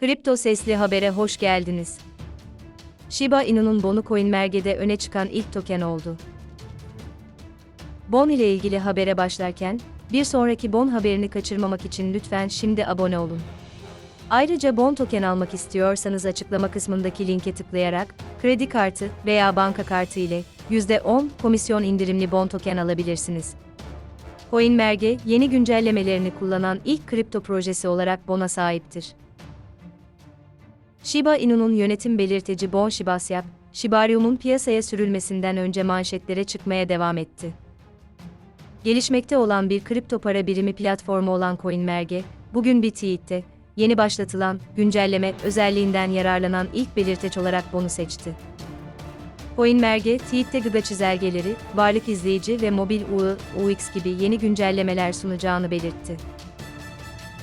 Kripto Sesli Haber'e hoş geldiniz. Shiba Inu'nun Bon'u CoinMerge'de öne çıkan ilk token oldu. Bon ile ilgili habere başlarken, bir sonraki Bon haberini kaçırmamak için lütfen şimdi abone olun. Ayrıca Bon token almak istiyorsanız açıklama kısmındaki linke tıklayarak, kredi kartı veya banka kartı ile %10 komisyon indirimli Bon token alabilirsiniz. CoinMerge, yeni güncellemelerini kullanan ilk kripto projesi olarak Bon'a sahiptir. Shiba Inu'nun yönetim belirteci Bon Shibasyap, Shibarium'un piyasaya sürülmesinden önce manşetlere çıkmaya devam etti. Gelişmekte olan bir kripto para birimi platformu olan CoinMerge, bugün bir tweette, yeni başlatılan, güncelleme özelliğinden yararlanan ilk belirteç olarak Bon'u seçti. CoinMerge, tweette gıda çizelgeleri, varlık izleyici ve mobil UI, UX gibi yeni güncellemeler sunacağını belirtti.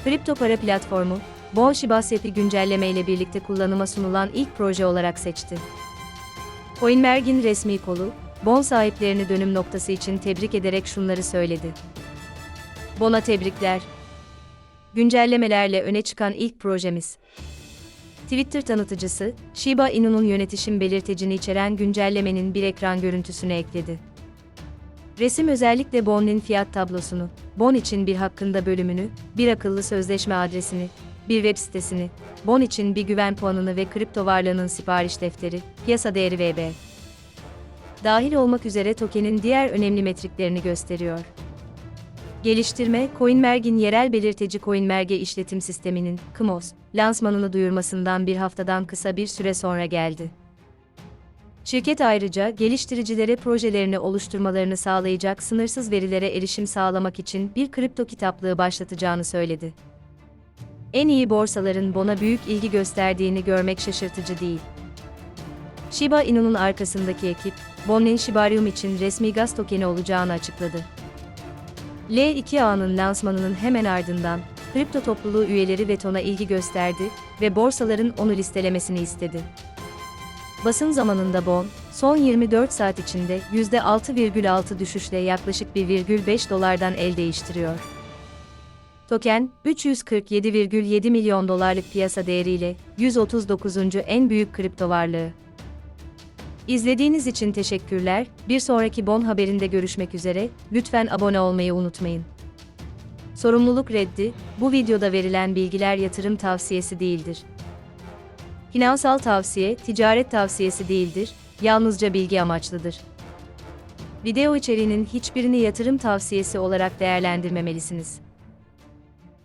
Kripto para platformu, Bon Shibasyap'i güncelleme ile birlikte kullanıma sunulan ilk proje olarak seçti. CoinMerg'in resmi kolu, Bon sahiplerini dönüm noktası için tebrik ederek şunları söyledi. Bon'a tebrikler. Güncellemelerle öne çıkan ilk projemiz. Twitter tanıtıcısı, Shiba Inu'nun yönetişim belirtecini içeren güncellemenin bir ekran görüntüsünü ekledi. Resim özellikle Bon'un fiyat tablosunu, Bon için bir hakkında bölümünü, bir akıllı sözleşme adresini, bir web sitesini, Bon için bir güven puanını ve kripto varlığının sipariş defteri, piyasa değeri VB. Dahil olmak üzere tokenin diğer önemli metriklerini gösteriyor. Geliştirme, CoinMerg'in yerel belirteci CoinMerge işletim sisteminin, KMOS, lansmanını duyurmasından bir haftadan kısa bir süre sonra geldi. Şirket ayrıca geliştiricilere projelerini oluşturmalarını sağlayacak sınırsız verilere erişim sağlamak için bir kripto kitaplığı başlatacağını söyledi. En iyi borsaların Bon'a büyük ilgi gösterdiğini görmek şaşırtıcı değil. Shiba Inu'nun arkasındaki ekip, Bon'un Shibarium için resmi gaz tokeni olacağını açıkladı. L2A'nın lansmanının hemen ardından, kripto topluluğu üyeleri Veton'a ilgi gösterdi ve borsaların onu listelemesini istedi. Basın zamanında Bon, son 24 saat içinde %6,6 düşüşle yaklaşık 1,5 dolardan el değiştiriyor. Token, 347,7 milyon dolarlık piyasa değeriyle 139. en büyük kripto varlığı. İzlediğiniz için teşekkürler. Bir sonraki Bon haberinde görüşmek üzere. Lütfen abone olmayı unutmayın. Sorumluluk reddi, bu videoda verilen bilgiler yatırım tavsiyesi değildir. Finansal tavsiye, ticaret tavsiyesi değildir, yalnızca bilgi amaçlıdır. Video içeriğinin hiçbirini yatırım tavsiyesi olarak değerlendirmemelisiniz.